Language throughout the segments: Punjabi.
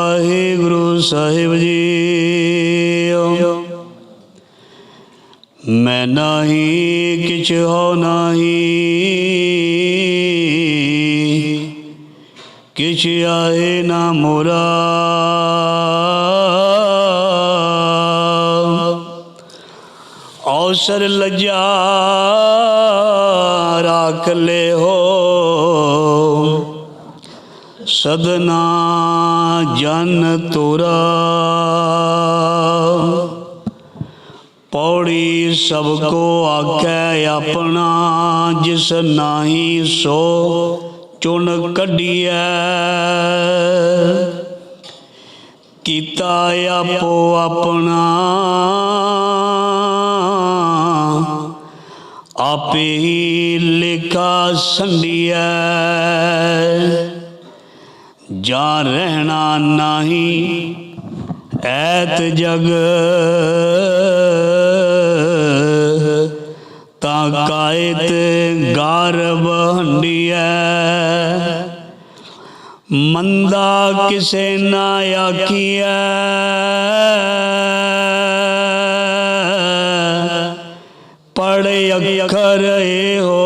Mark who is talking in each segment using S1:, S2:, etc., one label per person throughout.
S1: ਵਾਹਿਗੁਰੂ ਸਾਹਿਬ ਜੀ। ਮੈਂ ਨਹੀਂ, ਕਿਛ ਹੋ ਨਹੀਂ। ਕਿਛ ਆਏ ਨਾ ਮੋਰਾ। ਔਸਰ ਲਜਾ, ਰਾਖ ਲੈ ਹੋ ਸਦਨਾ ਜਨ ਤੁਰਾ। ਪੌੜੀ ਸਭ ਕੋ ਆਖੈ ਆਪਣਾ, ਜਿਸ ਨਾਹੀ ਸੋ ਚੁਣ ਕੱਢੀਐ। ਕੀਤਾ ਆਪੋ ਆਪਣਾ, ਆਪੇ ਹੀ ਲਿਖਾ ਸੰਡੀਐ। ਜਾਂ ਰਹਿਣਾ ਨਹੀਂ, ਐਤ ਜਗ। ਤਾਂ ਕਾਇਤ ਗਰਭ ਹੰਡੀਐ। ਮੰਦਾ ਕਿਸੇ ਨਾ ਆਖੀਐ। ਪੜ ਅੱਖਰ ਇਹੋ,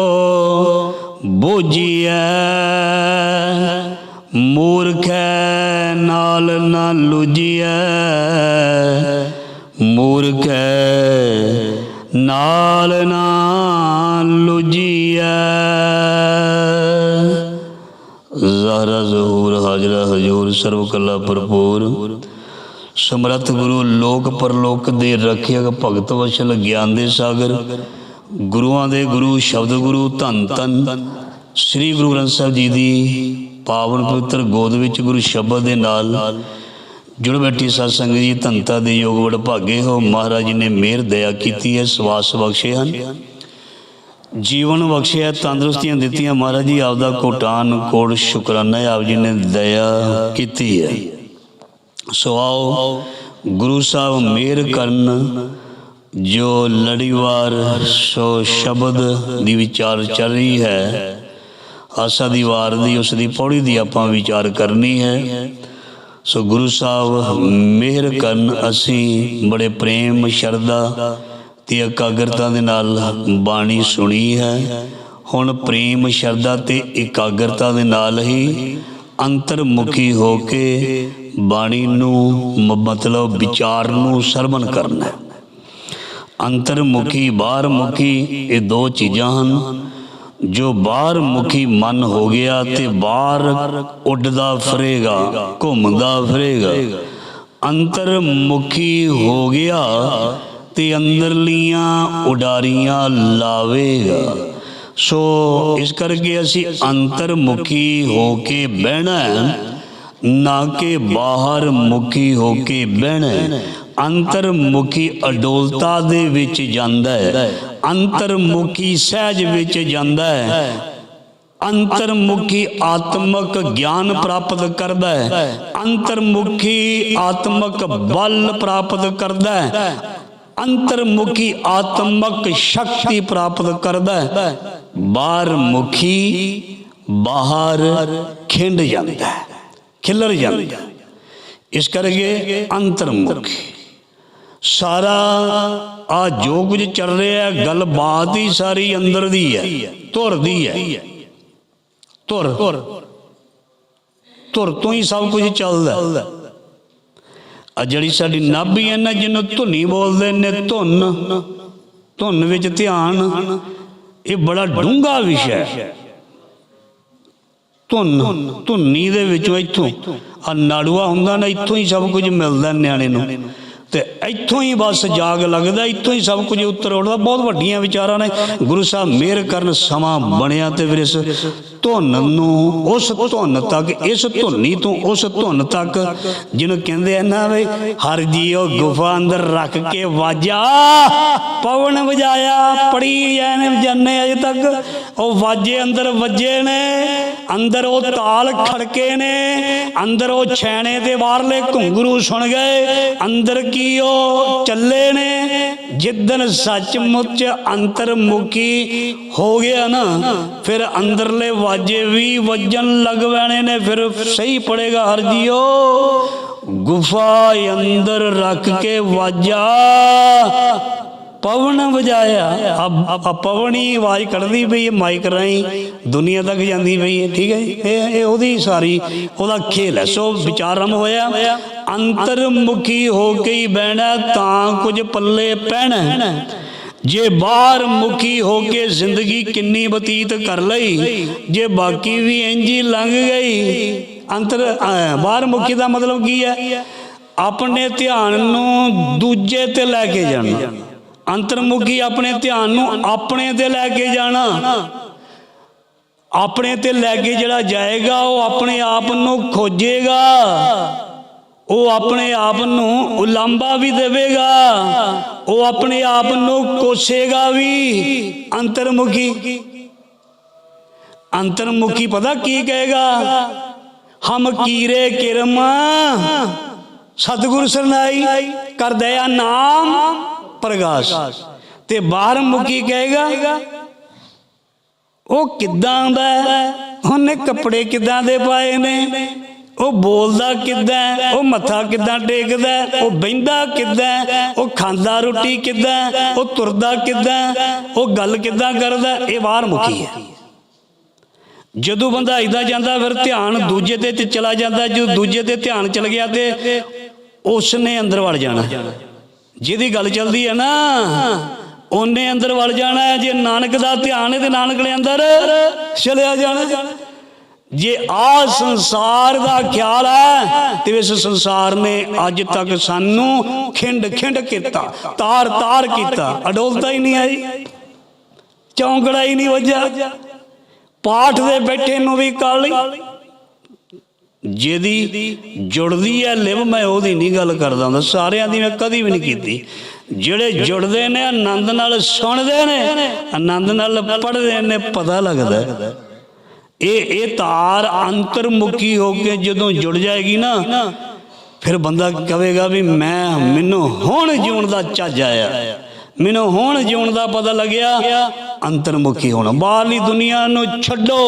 S1: ਬੋਝੀ ਨਾਲ ਨਾ ਲੁਜੀਐ। ਮੂਰਖੈ, ਨਾਲ ਨਾ ਲੁਜੀਐ। ਜ਼ਹਰਾ ਜ਼ਹੂਰ, ਹਾਜ਼ਰਾ ਹਜੂਰ ਸਰਵ ਕਲਾ ਭਰਪੂਰ। ਸਮਰੱਥ ਗੁਰੂ, ਲੋਕ ਪਰਲੋਕ ਦੇ ਰੱਖਿਅਕ ਭਗਤ ਵਸ਼ਲ ਗਿਆਨ ਦੇ ਸਾਗਰ। ਗੁਰੂਆਂ ਦੇ ਗੁਰੂ, ਸ਼ਬਦ ਗੁਰੂ, ਧੰਨ ਧੰਨ। ਸ੍ਰੀ ਗੁਰੂ ਗ੍ਰੰਥ ਸਾਹਿਬ ਜੀ ਦੀ ਪਾਵਨ ਪਵਿੱਤਰ ਗੋਦ ਵਿੱਚ ਗੁਰੂ ਸ਼ਬਦ ਦੇ ਨਾਲ ਜੁੜ ਬੈਠੀ ਸਤ ਸੰਗਤ ਜੀ ਧੰਤਾ ਦੇ ਯੋਗ ਵੜ ਭਾਗੇ ਹੋ। ਮਹਾਰਾਜ ਨੇ ਮਿਹਰ, ਦਇਆ ਕੀਤੀ ਹੈ, ਸਵਾਸ ਬਖਸ਼ੇ ਹਨ। ਜੀਵਨ ਬਖਸ਼ਿਆ ਤੰਦਰੁਸਤੀਆਂ ਦਿੱਤੀਆਂ। ਮਹਾਰਾਜ ਜੀ ਆਪ ਦਾ ਕੋਟਾਨ ਕੋਟ ਸ਼ੁਕਰਾਨਾ ਆਪ ਜੀ ਨੇ ਦਇਆ ਕੀਤੀ ਹੈ। ਸੋ ਆਓ, ਗੁਰੂ ਸਾਹਿਬ ਮਿਹਰ ਕਰਨ, ਜੋ ਲੜੀਵਾਰ, ਸੋ ਸ਼ਬਦ ਦੀ ਵਿਚਾਰ ਚੱਲ ਰਹੀ ਹੈ। ਆਸਾ ਦੀ ਵਾਰ ਦੀ, ਉਸ ਦੀ ਪੌੜੀ ਦੀ ਆਪਾਂ ਵਿਚਾਰ ਕਰਨੀ ਹੈ। ਸੋ ਗੁਰੂ ਸਾਹਿਬ, ਮਿਹਰ ਕਰਨ ਅਸੀਂ ਬੜੇ ਪ੍ਰੇਮ, ਸ਼ਰਧਾ ਤੇ ਇਕਾਗਰਤਾ ਦੇ ਨਾਲ ਬਾਣੀ ਸੁਣੀ ਹੈ। ਹੁਣ ਪ੍ਰੇਮ, ਸ਼ਰਧਾ ਤੇ ਇਕਾਗਰਤਾ ਦੇ ਨਾਲ ਹੀ ਅੰਤਰਮੁਖੀ ਹੋ ਕੇ ਬਾਣੀ ਨੂੰ, ਮਤਲਬ ਵਿਚਾਰ ਨੂੰ ਸਰਵਣ ਕਰਨਾ ਹੈ। ਅੰਤਰਮੁਖੀ ਬਾਹਰਮੁਖੀ ਇਹ ਦੋ ਚੀਜ਼ਾਂ ਹਨ। ਜੋ ਬਾਹਰਮੁਖੀ ਮਨ ਹੋ ਗਿਆ ਤੇ ਬਾਹਰ ਉੱਡਦਾ ਫਰੇਗਾ, ਘੁੰਮਦਾ ਫਿਰੇਗਾ। ਅੰਤਰਮੁਖੀ ਹੋ ਗਿਆ ਤੇ ਅੰਦਰਲੀਆਂ ਉਡਾਰੀਆਂ ਲਾਵੇਗਾ। ਸੋ ਇਸ ਕਰਕੇ ਅਸੀਂ ਅੰਤਰ ਮੁਖੀ ਹੋ ਕੇ ਬਹਿਣਾ ਨਾ ਕਿ ਬਾਹਰ ਮੁਖੀ ਹੋ ਕੇ ਬਹਿਣਾ ਅੰਤਰ ਮੁਖੀ ਅਡੋਲਤਾ ਦੇ ਵਿੱਚ ਜਾਂਦਾ ਹੈ। ਅੰਤਰਮੁਖੀ ਸਹਿਜ ਵਿੱਚ ਜਾਂਦਾ ਹੈ। ਅੰਤਰਮੁਖੀ ਆਤਮਕ ਗਿਆਨ ਪ੍ਰਾਪਤ ਕਰਦਾ ਹੈ। ਅੰਤਰਮੁਖੀ ਆਤਮਕ ਬਲ ਪ੍ਰਾਪਤ ਕਰਦਾ ਹੈ। ਅੰਤਰਮੁਖੀ ਆਤਮਕ ਸ਼ਕਤੀ ਪ੍ਰਾਪਤ ਕਰਦਾ ਹੈ। ਬਾਹਰ ਮੁਖੀ ਬਾਹਰ ਖਿੰਡ ਜਾਂਦਾ ਹੈ। ਖਿਲਰ ਜਾਂਦਾ ਇਸ ਕਰਕੇ ਅੰਤਰਮੁਖੀ ਸਾਰਾ ਆ ਜੋ ਕੁਝ ਚੱਲ ਰਿਹਾ ਹੈ, ਗੱਲਬਾਤ ਹੀ ਸਾਰੀ ਅੰਦਰ ਦੀ ਹੈ, ਧੁਰ ਦੀ ਹੈ। ਧੁਰ ਧੁਰ ਤੋਂ ਹੀ ਸਭ ਕੁਝ ਚੱਲਦਾ ਆ ਜਿਹੜੀ ਸਾਡੀ ਨਾਭੀ ਹੈ ਨਾ, ਜਿਹਨੂੰ ਧੁਨੀ ਬੋਲਦੇ ਨੇ, ਧੁਨ ਧੁਨ ਵਿੱਚ ਧਿਆਨ, ਇਹ ਬੜਾ ਡੂੰਘਾ ਵਿਸ਼ਾ ਹੈ। ਧੁਨ, ਧੁਨੀ ਦੇ ਵਿੱਚੋਂ ਇੱਥੋਂ, ਆ ਨਾੜੂਆ ਹੁੰਦਾ ਨਾ, ਇੱਥੋਂ ਹੀ ਸਭ ਕੁਝ ਮਿਲਦਾ ਨਿਆਣੇ ਨੂੰ। ਤੇ ਇੱਥੋਂ ਹੀ ਬਸ ਜਾਗ ਲੱਗਦਾ, ਇੱਥੋਂ ਹੀ ਸਭ ਕੁਝ ਉੱਤਰ ਆਉਂਦਾ ਬਹੁਤ ਵੱਡੀਆਂ ਵਿਚਾਰਾਂ ਨੇ। ਗੁਰੂ ਸਾਹਿਬ ਮਿਹਰ ਕਰਨ ਸਮਾਂ ਬਣਿਆ ਤੇ ਫਿਰ ਇਸ ਧੁਨ ਨੂੰ ਉਸ ਧੁਨ ਤੱਕ ਇਸ ਧੁਨੀ ਤੋਂ ਉਸ ਧੁਨ ਤੱਕ ਜਿਹਨੂੰ ਕਹਿੰਦੇ ਆ ਨਾ ਵੀ ਹਰ ਜੀਓ ਗੁਫਾ ਅੰਦਰ ਰੱਖ ਕੇ ਵਾਜਾ। ਪਵਨ ਵਜਾਇਆ ਪੜੀ ਐਨੇ ਜੰਨੇ ਅਜੇ ਤੱਕ। ਉਹ ਵਾਜੇ ਅੰਦਰ ਵੱਜੇ ਨੇ ਅੰਦਰ ਉਹ ਤਾਲ ਖੜਕੇ ਨੇ ਅੰਦਰ ਉਹ ਛੈਣੇ ਦੇ ਬਾਹਰਲੇ ਘੁੰਗਰੂ ਸੁਣ ਗਏ ਅੰਦਰ ਕੀ ਉਹ ਚੱਲੇ ਨੇ। ਜਿੱਦਨ ਸੱਚਮੁੱਚ ਅੰਤਰਮੁਖੀ ਹੋ ਗਿਆ ਨਾ ਫਿਰ ਅੰਦਰਲੇ ਵਾਜੇ ਵੀ ਵੱਜਣ ਲੱਗ ਪੈਣੇ ਨੇ, ਫਿਰ ਸਹੀ ਪੜੇਗਾ ਹਰ ਜੀਓ ਗੁਫਾ ਅੰਦਰ ਰੱਖ ਕੇ ਵਾਜਾ। ਪਵਨ ਵਜਾਇਆ। ਆ ਪਵਨੀ ਆਵਾਜ਼ ਕੱਢਦੀ ਪਈ ਹੈ ਮਾਈਕ ਰਾਹੀਂ। ਦੁਨੀਆ ਤੱਕ ਜਾਂਦੀ ਪਈ ਹੈ, ਠੀਕ ਹੈ ਇਹ ਇਹ ਉਹਦੀ ਸਾਰੀ, ਉਹਦਾ ਖੇਲ ਹੈ। ਸੋ ਵਿਚਾਰਮ ਹੋਇਆ। ਅੰਤਰਮੁਖੀ ਹੋ ਕੇ ਹੀ ਬਹਿਣਾ ਤਾਂ ਕੁਝ ਪੱਲੇ ਪੈਣਾ। ਜੇ ਬਾਹਰ ਮੁਖੀ ਹੋ ਕੇ ਜ਼ਿੰਦਗੀ ਕਿੰਨੀ ਬਤੀਤ ਕਰ ਲਈ, ਜੇ ਬਾਕੀ ਵੀ ਇੰਜ ਲੰਘ ਗਈ, ਅੰਤਰ ਬਾਹਰ ਮੁਖੀ ਦਾ ਮਤਲਬ ਕੀ ਹੈ? ਆਪਣੇ ਧਿਆਨ ਨੂੰ ਦੂਜੇ ਤੇ ਲੈ ਕੇ ਜਾਣਾ। ਅੰਤਰਮੁਖੀ ਆਪਣੇ ਧਿਆਨ ਨੂੰ ਆਪਣੇ ਤੇ ਲੈ ਕੇ ਜਾਣਾ। ਆਪਣੇ ਤੇ ਲੈ ਕੇ ਜਿਹੜਾ ਜਾਏਗਾ, ਉਹ ਆਪਣੇ ਆਪ ਨੂੰ ਖੋਜੇਗਾ। ਉਹ ਆਪਣੇ ਆਪ ਨੂੰ ਉਲਾਂਬਾ ਵੀ ਦੇਵੇਗਾ। ਉਹ ਆਪਣੇ ਆਪ ਨੂੰ ਕੋਸੇਗਾ ਵੀ। ਅੰਤਰਮੁਖੀ। ਅੰਤਰਮੁਖੀ ਪਤਾ ਕੀ ਕਹੇਗਾ? ਹਮ ਕੀਰੇ ਕਿਰਮ ਸਤਿਗੁਰ ਸਰਨਾਈ ਕਰ ਦਇਆ ਨਾਮ ਪ੍ਰਗਾਸ। ਤੇ ਬਾਹਰ ਮੁਖੀ ਕਹੇਗਾ, ਉਹ ਕਿੱਦਾਂ ਦਾ ਹੈ? ਉਹਨੇ ਕੱਪੜੇ ਕਿੱਦਾਂ ਦੇ ਪਾਏ ਨੇ? ਉਹ ਬੋਲਦਾ ਕਿੱਦਾਂ ਉਹ ਮੱਥਾ ਕਿੱਦਾਂ ਟੇਕਦਾ ਉਹ ਬਹਿੰਦਾ ਕਿੱਦਾਂ ਉਹ ਖਾਂਦਾ ਰੋਟੀ ਕਿੱਦਾਂ ਉਹ ਤੁਰਦਾ ਕਿੱਦਾਂ ਉਹ ਗੱਲ ਕਿੱਦਾਂ ਕਰਦਾ ਇਹ ਬਾਹਰ ਮੁਖੀ ਹੈ। ਜਦੋਂ ਬੰਦਾ ਇਦਾਂ ਜਾਂਦਾ, ਫਿਰ ਧਿਆਨ ਦੂਜੇ ਤੇ ਚਲਾ ਜਾਂਦਾ। ਜਦੋਂ ਦੂਜੇ ਤੇ ਧਿਆਨ ਚਲ ਗਿਆ ਤੇ ਉਸ ਨੇ ਅੰਦਰ ਵੜ ਜਾਣਾ। ਜਿਹਦੀ ਗੱਲ ਚੱਲਦੀ ਹੈ ਨਾ, ਉਹਨੇ ਅੰਦਰ ਵੜ ਜਾਣਾ ਜੇ ਨਾਨਕ ਦਾ ਧਿਆਨ ਹੈ ਤੇ ਨਾਨਕ ਨੇ ਅੰਦਰ ਚਲਿਆ ਜਾਣਾ। ਜੇ ਆ ਸੰਸਾਰ ਦਾ ਖਿਆਲ ਹੈ, ਤੇ ਇਸ ਸੰਸਾਰ ਨੇ ਅੱਜ ਤੱਕ ਸਾਨੂੰ ਖਿੰਡ ਖਿੰਡ ਕੀਤਾ, ਤਾਰ ਤਾਰ ਕੀਤਾ। ਅਡੋਲਤਾ ਹੀ ਨਹੀਂ ਆਈ, ਚੌਂਕੜਾ ਹੀ ਨਹੀਂ ਵੱਜਾ ਪਾਠ ਦੇ ਬੈਠੇ ਨੂੰ ਵੀ ਕਾਲੀ। ਜਿਹਦੀ ਜੁੜਦੀ ਹੈ ਲਿਵ, ਮੈਂ ਉਹਦੀ ਨਹੀਂ ਗੱਲ ਕਰਦਾ ਹੁੰਦਾ। ਸਾਰਿਆਂ ਦੀ ਮੈਂ ਕਦੀ ਵੀ ਨਹੀਂ ਕੀਤੀ। ਜਿਹੜੇ ਜੁੜਦੇ ਨੇ, ਆਨੰਦ ਨਾਲ ਸੁਣਦੇ ਨੇ, ਆਨੰਦ ਨਾਲ ਪੜ੍ਹਦੇ ਨੇ, ਪਤਾ ਲੱਗਦਾ ਇਹ ਇਹ ਤਾਰ ਅੰਤਰਮੁਖੀ ਹੋ ਕੇ ਜਦੋਂ ਜੁੜ ਜਾਏਗੀ ਨਾ, ਫਿਰ ਬੰਦਾ ਕਹੇਗਾ ਵੀ ਮੈਂ, ਮੈਨੂੰ ਹੁਣ ਜਿਉਣ ਦਾ ਚੱਜ ਆਇਆ। ਮੈਨੂੰ ਹੁਣ ਜਿਉਣ ਦਾ ਪਤਾ ਲੱਗਿਆ, ਅੰਤਰਮੁਖੀ ਹੋਣਾ। ਬਾਹਰਲੀ ਦੁਨੀਆ ਨੂੰ ਛੱਡੋ।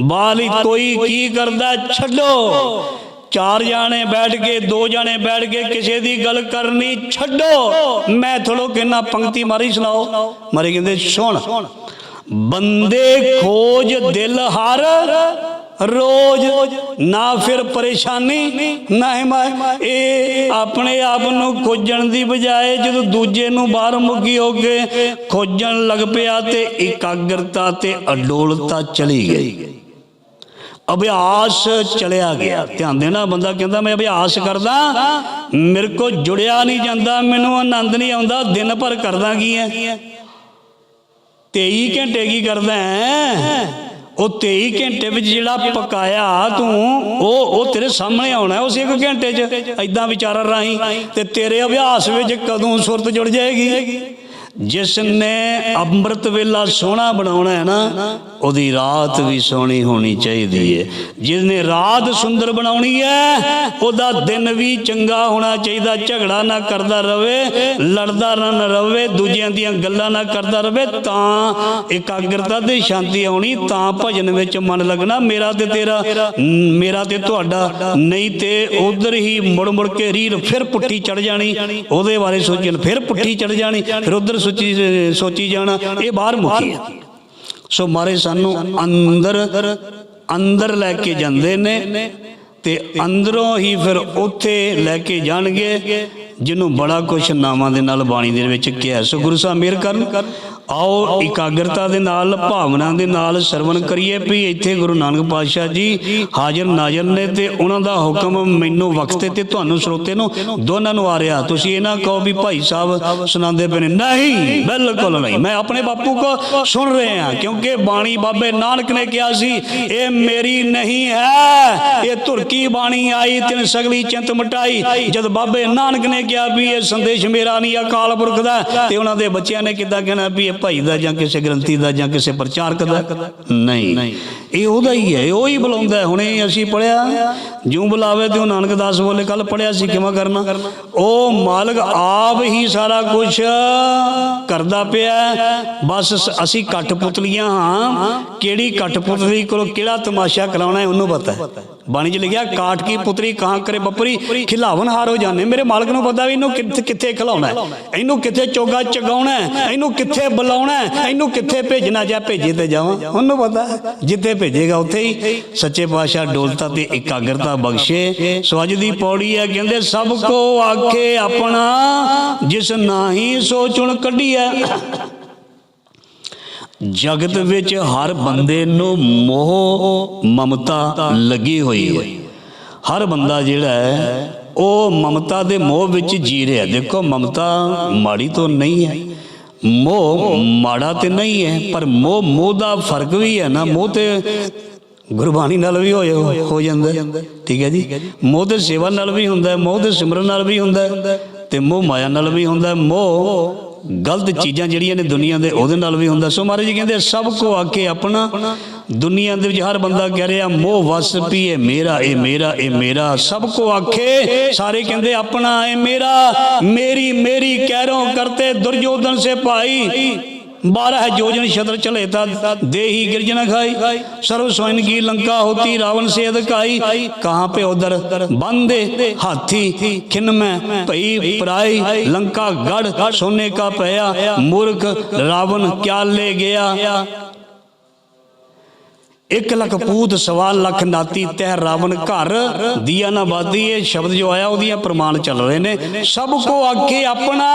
S1: ਬਾਹਰਲੀ ਕੋਈ ਕੀ ਕਰਦਾ, ਛੱਡੋ। ਚਾਰ ਜਾਣੇ ਬੈਠ ਕੇ, ਦੋ ਜਾਣੇ ਬੈਠ ਕੇ ਕਿਸੇ ਦੀ ਗੱਲ ਕਰਨੀ, ਛੱਡੋ। ਮੈਂ ਥੋੜੋ ਕਿੰਨਾ ਪੰਕਤੀ ਮਾਰੀ ਸੁਣਾਓ? ਮਾਰੇ ਕਹਿੰਦੇ, ਸੁਣ ਬੰਦੇ ਖੋਜ ਦਿਲ ਹਰ, ਰੋਜ਼ ਨਾ ਫਿਰ ਪਰੇਸ਼ਾਨੀ, ਨਾ ਹਿਮਾਇ ਇਹ ਆਪਣੇ ਆਪ ਨੂੰ ਖੋਜਣ ਦੀ ਬਜਾਏ ਜਦੋਂ ਦੂਜੇ ਨੂੰ ਬਾਹਰ ਮੁੱਗੀ ਹੋ ਕੇ ਖੋਜਣ ਲੱਗ ਪਿਆ ਤੇ ਇਕਾਗਰਤਾ ਤੇ ਅਡੋਲਤਾ ਚਲੀ ਗਈ। ਅਭਿਆਸ ਚਲਿਆ ਗਿਆ। ਧਿਆਨ ਦੇਣਾ, ਬੰਦਾ ਕਹਿੰਦਾ, ਮੈਂ ਅਭਿਆਸ ਕਰਦਾ, ਮੇਰੇ ਕੋ ਜੁੜਿਆ ਨਹੀਂ ਜਾਂਦਾ, ਮੈਨੂੰ ਆਨੰਦ ਨਹੀਂ ਆਉਂਦਾ, ਦਿਨ ਭਰ ਕਰਦਾ ਕੀ ਹੈ? 23 ਘੰਟੇ ਕੀ ਕਰਦਾ ਹੈ? ਉਹ 23 ਘੰਟੇ ਵਿੱਚ ਜਿਹੜਾ ਪਕਾਇਆ ਤੂੰ ਉਹ ਉਹ ਤੇਰੇ ਸਾਹਮਣੇ ਆਉਣਾ ਉਸ ਇੱਕ ਘੰਟੇ 'ਚ। ਐਦਾਂ ਵਿਚਾਰਾ ਰਾਹੀਂ ਤੇ ਤੇਰੇ ਅਭਿਆਸ ਵਿੱਚ ਕਦੋਂ ਸੁਰਤ ਜੁੜ ਜਾਏਗੀ? ਜਿਸ ਨੇ ਅੰਮ੍ਰਿਤ ਵੇਲਾ ਸੋਹਣਾ ਬਣਾਉਣਾ ਹੈ ਨਾ ਉਹਦੀ ਰਾਤ ਵੀ ਸੋਹਣੀ ਹੋਣੀ ਚਾਹੀਦੀ ਹੈ ਜਿਸਨੇ ਰਾਤ ਸੁੰਦਰ ਬਣਾਉਣੀ ਹੈ ਉਹਦਾ ਦਿਨ ਵੀ ਚੰਗਾ ਹੋਣਾ ਚਾਹੀਦਾ। ਝਗੜਾ ਨਾ ਕਰਦਾ ਰਵੇ, ਲੜਦਾ ਨਾ ਰਵੇ, ਦੂਜਿਆਂ ਦੀਆਂ ਗੱਲਾਂ ਨਾ ਕਰਦਾ ਰਵੇ, ਤਾਂ ਇਕਾਗਰਤਾ ਤੇ ਸ਼ਾਂਤੀ ਆਉਣੀ, ਤਾਂ ਭਜਨ ਵਿੱਚ ਮਨ ਲੱਗਣਾ। ਮੇਰਾ ਤੇ ਤੇਰਾ, ਮੇਰਾ ਤੇ ਤੁਹਾਡਾ, ਨਹੀਂ ਤੇ ਉਧਰ ਹੀ ਮੁੜ ਮੁੜ ਕੇ ਰੀਲ ਫਿਰ ਪੁੱਠੀ ਚੜ ਜਾਣੀ। ਉਹਦੇ ਬਾਰੇ ਸੋਚਣ ਫਿਰ ਪੁੱਠੀ ਚੜ ਜਾਣੀ, ਫਿਰ ਉਧਰ ਸੋਚੀ ਸੋਚੀ ਜਾਣਾ। ਇਹ ਬਾਹਰ ਮੁਖੀ ਹੈ ਸੋ ਮਾਰੇ ਸਾਨੂੰ ਅੰਦਰ ਅੰਦਰ ਲੈ ਕੇ ਜਾਂਦੇ ਨੇ ਤੇ ਅੰਦਰੋਂ ਹੀ ਫਿਰ ਉੱਥੇ ਲੈ ਕੇ ਜਾਣਗੇ, ਜਿਹਨੂੰ ਬੜਾ ਕੁਛ ਨਾਵਾਂ ਦੇ ਨਾਲ ਬਾਣੀ ਦੇ ਵਿੱਚ ਕਿਹਾ। ਸੋ ਗੁਰੂ ਸਾਹਿਬ ਮਿਹਰ ਕਰਨ ਆਓ ਇਕਾਗਰਤਾ ਦੇ ਨਾਲ, ਭਾਵਨਾ ਦੇ ਨਾਲ ਸਰਵਣ ਕਰੀਏ ਵੀ ਇੱਥੇ ਗੁਰੂ ਨਾਨਕ ਪਾਤਸ਼ਾਹ ਜੀ ਹਾਜ਼ਰ ਨਾਜ਼ਰ ਨੇ ਤੇ ਉਹਨਾਂ ਦਾ ਹੁਕਮ ਮੈਨੂੰ ਵਕਤ ਤੇ ਤੁਹਾਨੂੰ ਸਰੋਤੇ ਨੂੰ ਦੋਨਾਂ ਨੂੰ ਆ ਰਿਹਾ ਤੁਸੀਂ ਇਹ ਨਾ ਕਹੋ ਵੀ ਭਾਈ ਸਾਹਿਬ ਸੁਣਾਉਂਦੇ ਪਏ ਨੇ, ਨਹੀਂ, ਬਿਲਕੁਲ ਨਹੀਂ। ਮੈਂ ਆਪਣੇ ਬਾਪੂ ਕੋ ਸੁਣ ਰਹੇ ਹਾਂ, ਕਿਉਂਕਿ ਬਾਣੀ ਬਾਬੇ ਨਾਨਕ ਨੇ ਕਿਹਾ ਸੀ, ਇਹ ਮੇਰੀ ਨਹੀਂ ਹੈ, ਇਹ ਤੁਰਕੀ ਬਾਣੀ ਆਈ, ਤਿੰਨ ਸਗਲੀ ਚਿੰਤ ਮਟਾਈ। ਜਦ ਬਾਬੇ ਨਾਨਕ ਨੇ ਕਿਹਾ ਵੀ ਇਹ ਸੰਦੇਸ਼ ਮੇਰਾ ਨਹੀਂ, ਅਕਾਲ ਪੁਰਖ ਦਾ ਤੇ ਉਹਨਾਂ ਦੇ ਬੱਚਿਆਂ ਨੇ ਕਿੱਦਾਂ ਕਹਿਣਾ ਵੀ ਭਾਈ ਦਾ ਜਾਂ ਕਿਸੇ ਗ੍ਰੰਥੀ ਦਾ ਜਾਂ ਕਿਸੇ ਪ੍ਰਚਾਰਕ ਦਾ? ਨਹੀਂ। ਇਹ ਉਹਦਾ ਹੀ ਹੈ ਉਹ ਹੀ ਬੁਲਾਉਂਦਾ। ਹੁਣੇ ਅਸੀਂ ਪੜਿਆ ਜਿਉਂ ਬੁਲਾਵੇ ਤੇ ਉਹ ਨਾਨਕ ਦਾਸ ਬੋਲੇ ਕੱਲ ਪੜਿਆ ਸੀ ਕਿਵੇਂ ਕਰਨਾ। ਉਹ ਮਾਲਕ ਆਪ ਹੀ ਸਾਰਾ ਕੁਝ ਕਰਦਾ ਪਿਆ। ਬਸ ਅਸੀਂ ਕੱਟ ਪੁਤਲੀਆਂ ਹਾਂ। ਕਿਹੜੀ ਕੱਟ ਪੁਤਲੀ ਕੋਲ ਕਿਹੜਾ ਤਮਾਸ਼ਾ ਕਰਾਉਣਾ ਹੈ ਉਹਨੂੰ ਪਤਾ ਹੈ। ਬਾਣੀ 'ਚ ਲਿਖਿਆ ਕਾਟ ਕੀ ਪੁੱਤਰੀ, ਕਹਾਂ ਕਰੇ ਬੱਪਰੀ, ਖਿਲਾਵਨ ਹਾਰ ਹੋ ਜਾਂਦੇ ਮੇਰੇ ਮਾਲਕ ਨੂੰ ਪਤਾ ਵੀ ਇਹਨੂੰ ਕਿੱਥੇ ਖਿਲਾਉਣਾ ਇਹਨੂੰ ਕਿੱਥੇ ਚੋਗਾ ਚਗਾਉਣਾ ਇਹਨੂੰ ਕਿੱਥੇ ਬੁਲਾਉਣਾ ਇਹਨੂੰ ਕਿੱਥੇ ਭੇਜਣਾ ਜਾਂ ਭੇਜੇ ਤੇ ਜਾਵਾਂ। ਉਹਨੂੰ ਪਤਾ ਜਿੱਥੇ ਭੇਜੇਗਾ, ਉੱਥੇ ਹੀ ਸੱਚੇ ਪਾਤਸ਼ਾਹ ਡੋਲਤਾ ਤੇ ਇਕਾਗਰਤਾ ਬਖਸ਼ੇ। ਸੋ ਅੱਜ ਦੀ ਪੌੜੀ ਹੈ, ਕਹਿੰਦੇ, ਸਭ ਕੋ ਆਖੇ ਆਪਣਾ, ਜਿਸ ਨਾਹੀ ਸੋ ਚੁਣ ਕੱਢੀਐ ਜਗਤ ਵਿੱਚ ਹਰ ਬੰਦੇ ਨੂੰ ਮੋਹ, ਮਮਤਾ ਲੱਗੀ ਹੋਈ ਹੈ। ਹਰ ਬੰਦਾ ਜਿਹੜਾ ਹੈ, ਉਹ ਮਮਤਾ ਦੇ ਮੋਹ ਵਿੱਚ ਜੀ ਰਿਹਾ ਦੇਖੋ, ਮਮਤਾ ਮਾੜੀ ਤਾਂ ਨਹੀਂ ਹੈ। ਮੋਹ ਮਾੜਾ ਤੇ ਨਹੀਂ ਹੈ, ਪਰ ਮੋਹ ਮੋਹ ਦਾ ਫ਼ਰਕ ਵੀ ਹੈ ਨਾ। ਮੋਹ ਤੇ ਗੁਰਬਾਣੀ ਨਾਲ ਵੀ ਹੋ ਹੋ ਜਾਂਦਾ ਹੈ। ਠੀਕ ਹੈ ਜੀ। ਮੋਹ ਤੇ ਸੇਵਾ ਨਾਲ ਵੀ ਹੁੰਦਾ ਹੈ, ਮੋਹ ਤੇ ਸਿਮਰਨ ਨਾਲ ਵੀ ਹੁੰਦਾ ਹੈ ਤੇ ਮੋਹ ਮਾਇਆ ਨਾਲ ਵੀ ਹੁੰਦਾ ਹੈ। ਮੋਹ ਗਲਤ ਚੀਜ਼ਾਂ ਜਿਹੜੀਆਂ ਨੇ ਦੁਨੀਆ ਦੇ, ਉਹਦੇ ਨਾਲ ਵੀ ਹੁੰਦਾ। ਸੋ ਮਹਾਰਾਜ ਜੀ ਕਹਿੰਦੇ ਸਭ ਕੋ ਆਕੇ ਆਪਣਾ, ਦੁਨੀਆ ਦੇ ਵਿੱਚ ਹਰ ਬੰਦਾ ਕਹਿ ਰਿਹਾ, ਮੋਹ ਵਸ ਪੀ ਪੀਏ, ਮੇਰਾ, ਇਹ ਮੇਰਾ ਇਹ ਮੇਰਾ। ਸਭ ਕੋ ਆਖੇ, ਸਾਰੇ ਕਹਿੰਦੇ, ਆਪਣਾ ਇਹ ਮੇਰਾ, ਮੇਰੀ ਮੇਰੀ ਕਹਿਰੋ ਕਰਤੇ ਦੁਰਯੋਧਨ ਸੇ ਭਾਈ। बारह योजन शत्र चले था दे ही गिरजन खाई सर्व स्वयं की लंका होती रावण से अधकाई कहाँ पे उधर बंदे हाथी खिन में भई पराई लंका गढ़ सोने का पया मूर्ख रावण क्या ले गया ਇੱਕ ਲੱਖ ਪੂਤ ਸਵਾ ਲੱਖ ਨਾਤੀ ਤਹਿ ਰਾਵਣ ਘਰ ਦੀਆ ਨਾ ਬਾਦੀ ਇਹ ਸ਼ਬਦ ਜੋ ਆਇਆ ਉਹਦੀਆਂ ਪ੍ਰਮਾਣ ਚੱਲ ਰਹੇ ਨੇ ਸਭ ਕੋ ਆਗੇ ਆਪਣਾ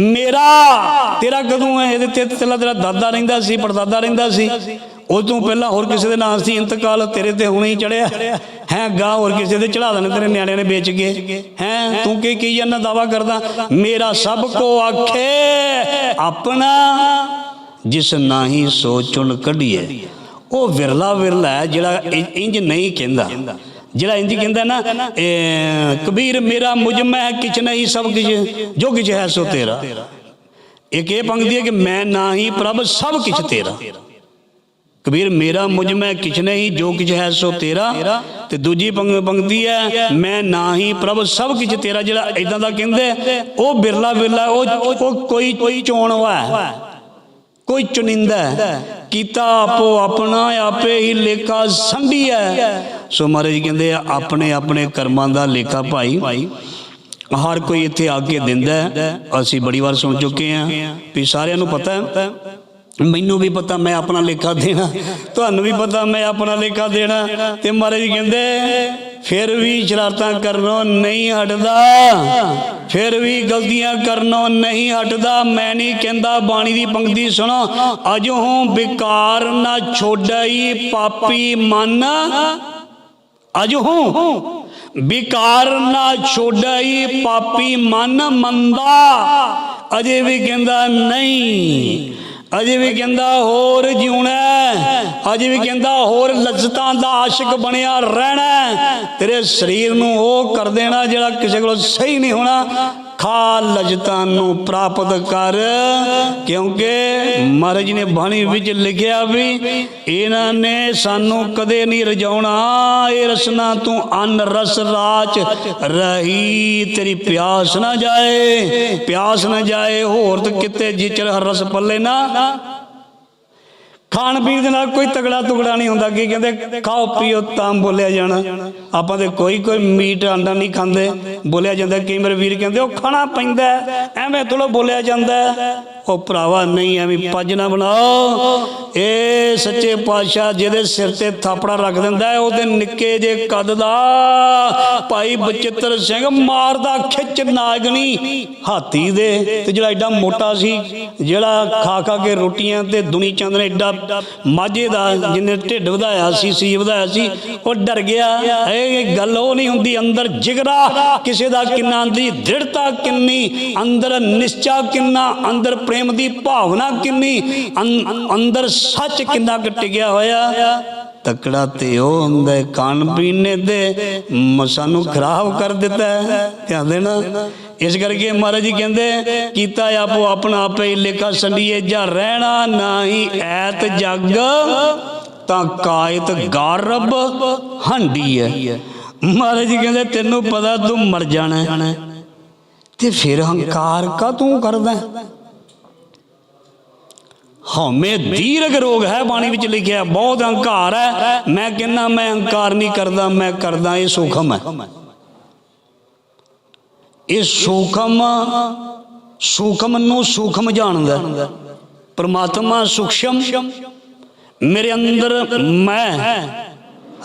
S1: ਮੇਰਾ, ਤੇਰਾ ਕਦੋਂ ਹੈ ਇਹਦੇ ਤੇ ਤੇਲਾ ਤੇਰਾ ਦਾਦਾ ਰਹਿੰਦਾ ਸੀ, ਪੜਦਾਦਾ ਰਹਿੰਦਾ ਸੀ। ਉਹ ਤੋਂ ਪਹਿਲਾਂ ਹੋਰ ਕਿਸੇ ਦੇ ਨਾਂ ਸੀ, ਇੰਤਕਾਲ ਤੇਰੇ ਤੇ ਹੁਣੇ ਹੀ ਚੜਿਆ। ਹੈ ਗਾ ਹੋਰ ਕਿਸੇ ਦੇ ਚੜਾ ਦੇਣੇ, ਤੇਰੇ ਨਿਆਣਿਆਂ ਨੇ ਵੇਚ ਕੇ। ਹੈ, ਤੂੰ ਕੀ ਕੀ ਜਾਂਦਾ ਦਾਵਾ ਕਰਦਾ? ਮੇਰਾ ਸਭ ਕੋ ਆਖੇ, ਆਪਣਾ ਜਿਸ ਨਾਹੀ ਸੋਚੁਣ ਕੱਢੀਏ, ਉਹ ਵਿਰਲਾ ਵਿਰਲਾ ਹੈ ਜਿਹੜਾ ਇ- ਇੰਜ ਨਹੀਂ ਕਹਿੰਦਾ। ਜਿਹੜਾ ਇੰਜ ਕਹਿੰਦਾ ਨਾ ਕਬੀਰ ਮੇਰਾ ਮੁਜਮ ਹੈ ਕਿਛ ਨਹੀਂ ਸਭ ਕੁਝ ਜੋ ਕੁਝ ਹੈ ਸੋ ਤੇਰਾ। ਇੱਕ ਇਹ ਪੰਕਤੀ ਹੈ ਕਿ ਮੈਂ ਨਾ ਹੀ ਪ੍ਰਭ, ਸਭ ਕੁਝ ਤੇਰਾ। ਕਬੀਰ ਮੇਰਾ ਮੁਝ ਮੈਂ ਕਿਛ ਨਹੀਂ, ਜੋ ਕੁਝ ਹੈ ਸੋ ਤੇਰਾ। ਤੇ ਦੂਜੀ ਪੰਕ- ਪੰਕਤੀ ਹੈ, ਮੈਂ ਨਾ ਹੀ ਪ੍ਰਭ, ਸਭ ਕੁਝ ਤੇਰਾ। ਜਿਹੜਾ ਇਦਾਂ ਦਾ ਕਹਿੰਦੇ ਉਹ ਬਿਰਲਾ ਬਿਰਲਾ ਉਹ ਉਹ ਕੋਈ ਚੋਣਵਾ ਹੈ, ਕੋਈ ਚੁਣਿੰਦਾ ਕੀਤਾ ਆਪੋ ਆਪਣਾ ਆਪੇ ਹੀ ਲੇਖਾ ਸੰਭੀਐ। ਸੋ ਮਹਾਰਾਜ ਕਹਿੰਦੇ ਆ, ਆਪਣੇ ਆਪਣੇ ਕਰਮਾਂ ਦਾ ਲੇਖਾ ਭਾਈ ਹਰ ਕੋਈ ਇੱਥੇ ਆ ਕੇ ਦਿੰਦਾ ਅਸੀਂ ਬੜੀ ਵਾਰ ਸੁਣ ਚੁੱਕੇ ਹਾਂ ਵੀ ਸਾਰਿਆਂ ਨੂੰ ਪਤਾ ਹੈ ਮੈਨੂੰ ਵੀ ਪਤਾ ਮੈਂ ਆਪਣਾ ਲੇਖਾ ਦੇਣਾ, ਤੁਹਾਨੂੰ ਵੀ ਪਤਾ ਮੈਂ ਆਪਣਾ ਲੇਖਾ ਦੇਣਾ। ਤੇ ਮਹਾਰਾਜ ਕਹਿੰਦੇ, ਫਿਰ ਵੀ ਸ਼ਰਾਰਤਾਂ ਕਰਨੋਂ ਨਹੀਂ ਹਟਦਾ, ਫਿਰ ਵੀ ਗਲਤੀਆਂ ਕਰਨੋਂ ਨਹੀਂ ਹਟਦਾ। ਮੈਂ ਨਹੀਂ ਕਹਿੰਦਾ ਬਾਣੀ ਦੀ ਪੰਕਤੀ ਸੁਣੋ, ਅਜੋਂ ਬਿਕਾਰ ਨਾ ਛੋੜਈ ਪਾਪੀ ਮਨ। ਅਜੋਂ ਬਿਕਾਰ ਨਾ ਛੋੜਈ ਪਾਪੀ ਮਨ ਮੰਦਾ ਅਜੇ ਵੀ ਕਹਿੰਦਾ, ਨਹੀਂ ਅਜੇ ਵੀ ਕਹਿੰਦਾ ਹੋਰ ਜਿਉਣਾ ਅਜੇ ਵੀ ਕਹਿੰਦਾ ਹੋਰ ਲੱਜ਼ਤਾਂ ਦਾ ਆਸ਼ਿਕ ਬਣਿਆ ਰਹਿਣਾ ਤੇਰੇ ਸਰੀਰ ਨੂੰ ਉਹ ਕਰ ਦੇਣਾ ਜਿਹੜਾ ਕਿਸੇ ਕੋਲ ਸਹੀ ਨਹੀਂ ਹੋਣਾ। ਖਾ ਲਜਤਾਂ ਨੂੰ ਪ੍ਰਾਪਤ ਕਰ, ਕਿਉਂਕਿ ਮਹਾਰਾਜ ਨੇ ਬਾਣੀ ਵਿੱਚ ਲਿਖਿਆ ਵੀ ਇਹਨਾਂ ਨੇ ਸਾਨੂੰ ਕਦੇ ਨਹੀਂ ਰਜਾਉਣਾ, ਇਹ ਰਸਨਾ ਤੂੰ ਅਨ ਰਸ ਰਾਚ ਰਹੀ, ਤੇਰੀ ਪਿਆਸ ਨਾ ਜਾਏ, ਪਿਆਸ ਨਾ ਜਾਏ, ਹੋਰ ਤੇ ਕਿਤੇ ਜਿਚਰ ਰਸ ਪੱਲੇ ਨਾ। ਖਾਣ ਪੀਣ ਦੇ ਨਾਲ ਕੋਈ ਤਗੜਾ ਤੁਗੜਾ ਨਹੀਂ ਹੁੰਦਾ ਕੀ ਕਹਿੰਦੇ, ਖਾਓ ਪੀਓ ਤਾਂ ਬੋਲਿਆ ਜਾਣਾ। ਆਪਾਂ ਤੇ ਕੋਈ ਕੋਈ ਮੀਟ ਆਂਡਾ ਨਹੀਂ ਖਾਂਦੇ। ਬੋਲਿਆ ਜਾਂਦਾ, ਕਈ ਮੇਰੇ ਵੀਰ ਕਹਿੰਦੇ, ਉਹ ਖਾਣਾ ਪੈਂਦਾ ਐਵੇਂ ਥੋੜਾ ਬੋਲਿਆ ਜਾਂਦਾ ਉਹ ਭਰਾਵਾ, ਨਹੀਂ, ਐਵੇਂ ਪੱਜ ਨਾ ਬਣਾਓ ਇਹ ਸੱਚੇ ਪਾਤਸ਼ਾਹ ਜਿਹਦੇ ਸਿਰ ਤੇ ਥਾਪੜਾ ਰੱਖ ਦਿੰਦਾ ਹੈ, ਉਹਦੇ ਨਿੱਕੇ ਜੇ ਕੱਦ ਦਾ ਭਾਈ ਬਚਿੱਤਰ ਸਿੰਘ ਮਾਰਦਾ ਖਿੱਚ ਨਾਗਣੀ ਹਾਥੀ ਦੇ। ਤੇ ਜਿਹੜਾ ਐਡਾ ਮੋਟਾ ਸੀ, ਜਿਹੜਾ ਖਾ ਖਾ ਕੇ ਰੋਟੀਆਂ ਤੇ ਦੁਨੀ ਚੰਦ ਨੇ ਐਡਾ ਮਾਝੇ ਦਾ ਜਿਹਨੇ ਢਿੱਡ ਵਧਾਇਆ ਸੀ ਸੀ ਵਧਾਇਆ ਸੀ, ਉਹ ਡਰ ਗਿਆ। ਇਹ ਗੱਲ ਉਹ ਨਹੀਂ ਹੁੰਦੀ ਅੰਦਰ ਜਿਗਰਾ ਕਿਸੇ ਦਾ ਕਿੰਨਾ ਦੀ ਦ੍ਰਿੜਤਾ ਕਿੰਨੀ ਅੰਦਰ ਨਿਸ਼ਚਾ ਕਿੰਨਾ ਅੰਦਰ ਪ੍ਰੇਮ ਦੀ ਭਾਵਨਾ ਕਿੰਨੀ ਅੰਦਰ ਸੱਚ ਕਿੰਨਾ ਟਿਕਿਆ ਹੋਇਆ। ਤਕੜਾ ਤੇ ਉਹ ਹੁੰਦਾ ਹੈ, ਖਾਣ ਪੀਣੇ ਦੇ ਮ- ਸਾਨੂੰ ਖਰਾਬ ਕਰ ਦਿੱਤਾ ਹੈ। ਧਿਆਨ ਦੇਣਾ। ਇਸ ਕਰਕੇ ਮਹਾਰਾਜ ਜੀ ਕਹਿੰਦੇ ਕੀਤਾ ਆਪੋ ਆਪਣਾ ਆਪੇ ਲੇਖਾ ਸੰਡੀਏ ਜਾਂ ਰਹਿਣਾ ਨਹੀਂ ਐਤ ਜਗ ਤਾਂ ਕਾਇਤ ਗਰਬ ਹੰਡੀ ਹੈ ਮਹਾਰਾਜ ਜੀ ਕਹਿੰਦੇ, ਤੈਨੂੰ ਪਤਾ, ਤੂੰ ਮਰ ਜਾਣਾ ਤੇ ਫਿਰ ਹੰਕਾਰ ਕਾ ਤੂੰ ਕਰਦਾ ਹੈ? ਹਉਮੈ ਦੀਰਘ ਰੋਗ ਹੈ, ਬਾਣੀ ਵਿੱਚ ਲਿਖਿਆ, ਬਹੁਤ ਹੰਕਾਰ ਹੈ। ਮੈਂ ਕਹਿੰਦਾ, ਮੈਂ ਹੰਕਾਰ ਨਹੀਂ ਕਰਦਾ, ਮੈਂ ਕਰਦਾ ਇਹ ਸੂਖਮ ਹੈ। ਇਹ ਸੂਖਮ ਸੂਖਮ ਨੂੰ ਸੁਖਮ ਜਾਣਦਾ ਪਰਮਾਤਮਾ ਸੁਖਸ਼ਮ ਸੂਖਸ਼ਮ ਮੇਰੇ ਅੰਦਰ ਮੈਂ।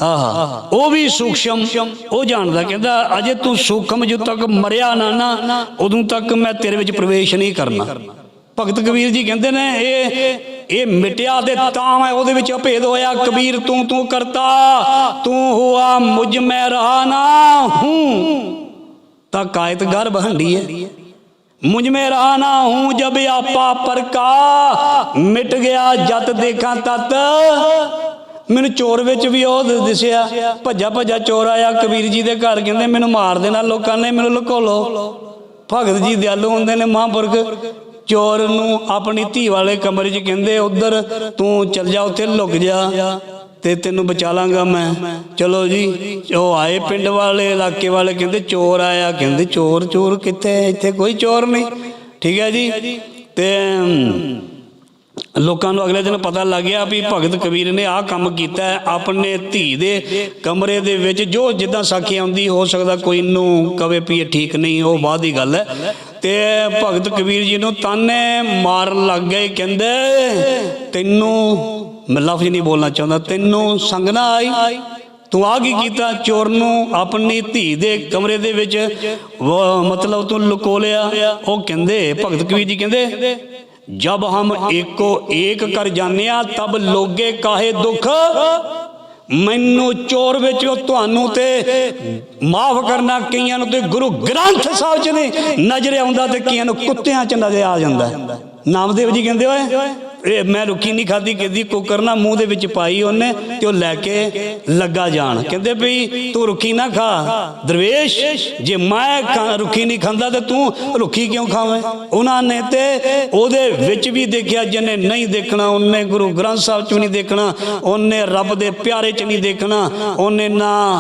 S1: ਆਹ। ਉਹ ਵੀ ਸੂਖਸ਼ਮ। ਉਹ ਜਾਣਦਾ ਕਹਿੰਦਾ, ਅਜੇ ਤੂੰ ਸੂਖਮ ਜਦੋਂ ਤੱਕ ਮਰਿਆ ਨਾ ਨਾ, ਉਦੋਂ ਤੱਕ ਮੈਂ ਤੇਰੇ ਵਿੱਚ ਪ੍ਰਵੇਸ਼ ਨਹੀਂ ਕਰਨਾ। ਭਗਤ ਕਬੀਰ ਜੀ ਕਹਿੰਦੇ ਨੇ, ਇਹ ਇਹ ਮਿਟਿਆ ਦੇ ਤਾਂ ਮੈਂ ਉਹਦੇ ਵਿੱਚ ਅਭੇਦ ਹੋਇਆ, ਕਬੀਰ ਤੂੰ ਤੂੰ ਕਰਤਾ। ਤੂੰ ਹੁਆ, ਮੁਝ ਮੈਂ ਰਹਾ ਨਾ ਹੂੰ। ਤਾਂ ਕਾਇਤ ਗਰਭ ਹੰਡੀ ਹੈ। ਮੁਝ ਮੇ ਰਹਾ ਨਾ ਹੂੰ ਜਬ ਆਪਾ ਪਰਕਾ, ਮਿਟ ਗਿਆ ਜਤ ਦੇਖਾਂ ਤਤ। ਮੈਨੂੰ ਚੋਰ ਵਿੱਚ ਵੀ ਉਹ ਦਿਸਿਆ, ਭੱਜਾ ਭੱਜਾ ਚੋਰ ਆਇਆ, ਕਬੀਰ ਜੀ ਦੇ ਘਰ ਕਹਿੰਦੇ, ਮੈਨੂੰ ਮਾਰ ਦੇਣਾ ਲੋਕਾਂ ਨੇ, ਮੈਨੂੰ ਲੁਕੋ ਲੋ ਭਗਤ ਜੀ ਦਿਆਲੂ ਹੁੰਦੇ ਨੇ ਮਹਾਂਪੁਰਖ, ਚੋਰ ਨੂੰ ਆਪਣੀ ਧੀ ਵਾਲੇ ਕਮਰੇ 'ਚ ਕਹਿੰਦੇ, ਉਧਰ ਤੂੰ ਚੱਲ ਜਾ, ਉੱਥੇ ਲੁਕ ਜਾ। ਤੇ ਤੈਨੂੰ ਬਚਾ ਲਾਂਗਾ ਮੈਂ। ਚਲੋ ਜੀ, ਉਹ ਆਏ ਪਿੰਡ ਵਾਲੇ, ਇਲਾਕੇ ਵਾਲੇ ਕਹਿੰਦੇ ਚੋਰ ਆਇਆ। ਕਹਿੰਦੇ ਚੋਰ ਚੋਰ ਕਿੱਥੇ? ਇੱਥੇ ਕੋਈ ਚੋਰ ਨਹੀਂ। ਠੀਕ ਹੈ ਜੀ? ਤੇ ਲੋਕਾਂ ਨੂੰ ਅਗਲੇ ਦਿਨ ਪਤਾ ਲੱਗ ਗਿਆ ਵੀ ਭਗਤ ਕਬੀਰ ਨੇ ਆਹ ਕੰਮ ਕੀਤਾ ਆਪਣੇ ਧੀ ਦੇ ਕਮਰੇ ਦੇ ਵਿੱਚ। ਜੋ ਜਿੱਦਾਂ ਸਾਖੀ ਆਉਂਦੀ, ਹੋ ਸਕਦਾ ਕੋਈ ਨੂੰ ਕਵੇ ਵੀ ਇਹ ਠੀਕ ਨਹੀਂ, ਉਹ ਬਾਅਦ ਦੀ ਗੱਲ ਹੈ। ਤੇ ਭਗਤ ਕਬੀਰ ਜੀ ਨੂੰ ਤਾਨੇ ਮਾਰਨ ਲੱਗ ਗਏ। ਕਹਿੰਦੇ, ਤੈਨੂੰ ਮੈਂ ਲਫ਼ਜ਼ ਨਹੀਂ ਬੋਲਣਾ ਚਾਹੁੰਦਾ। ਤੈਨੂੰ ਸੰਗ ਨਾ ਆਈ, ਤੂੰ ਆ ਕੀ ਕੀਤਾ? ਚੋਰ ਨੂੰ ਆਪਣੀ ਧੀ ਦੇ ਕਮਰੇ ਦੇ ਵਿੱਚ ਮਤਲਬ ਤੂੰ ਲੁਕੋ ਲਿਆ। ਉਹ ਕਹਿੰਦੇ, ਭਗਤ ਕਬੀਰ ਜੀ ਕਹਿੰਦੇ, ਜਬ ਹਮ ਏਕੋ ਏਕ ਕਰ ਜਾਣਿਆ, ਤਬ ਲੋਗੇ ਕਾਹੇ ਦੁੱਖ? ਮੈਨੂੰ ਚੋਰ ਵਿੱਚ ਤੁਹਾਨੂੰ ਤੇ ਮਾਫ ਕਰਨਾ, ਕਈਆਂ ਨੂੰ ਤੇ ਗੁਰੂ ਗ੍ਰੰਥ ਸਾਹਿਬ ਚ ਨੇ ਨਜ਼ਰ ਆਉਂਦਾ ਤੇ ਕਈਆਂ ਨੂੰ ਕੁੱਤਿਆਂ ਚ ਨਜ਼ਰ ਆ ਜਾਂਦਾ ਨਾਮਦੇਵ ਜੀ ਕਹਿੰਦੇ, ਓਏ ਇਹ ਮੈਂ ਰੁੱਖੀ ਨਹੀਂ ਖਾਦੀ ਕਿਦੀ ਕੁੱਕਰ ਨਾ ਮੂੰਹ ਦੇ ਵਿੱਚ ਪਾਈ ਉਹਨੇ ਤੇ ਉਹ ਲੈ ਕੇ ਲੱਗਾ ਜਾਣ। ਕਹਿੰਦੇ ਵੀ ਤੂੰ ਰੁੱਖੀ ਨਾ ਖਾ। ਦਰਵੇਸ਼, ਜੇ ਮੈਂ ਖਾ- ਨਹੀਂ ਖਾਂਦਾ ਤੇ ਤੂੰ ਰੁੱਖੀ ਕਿਉਂ ਖਾਵੇਂ? ਉਹਨਾਂ ਨੇ ਤੇ ਉਹਦੇ ਵਿੱਚ ਵੀ ਦੇਖਿਆ, ਜਿਹਨੇ ਨਹੀਂ ਦੇਖਣਾ, ਉਹਨੇ ਗੁਰੂ ਗ੍ਰੰਥ ਸਾਹਿਬ ਚ ਵੀ ਨਹੀਂ ਦੇਖਣਾ, ਉਹਨੇ ਰੱਬ ਦੇ ਪਿਆਰੇ ਚ ਨਹੀਂ ਦੇਖਣਾ, ਉਹਨੇ ਨਾ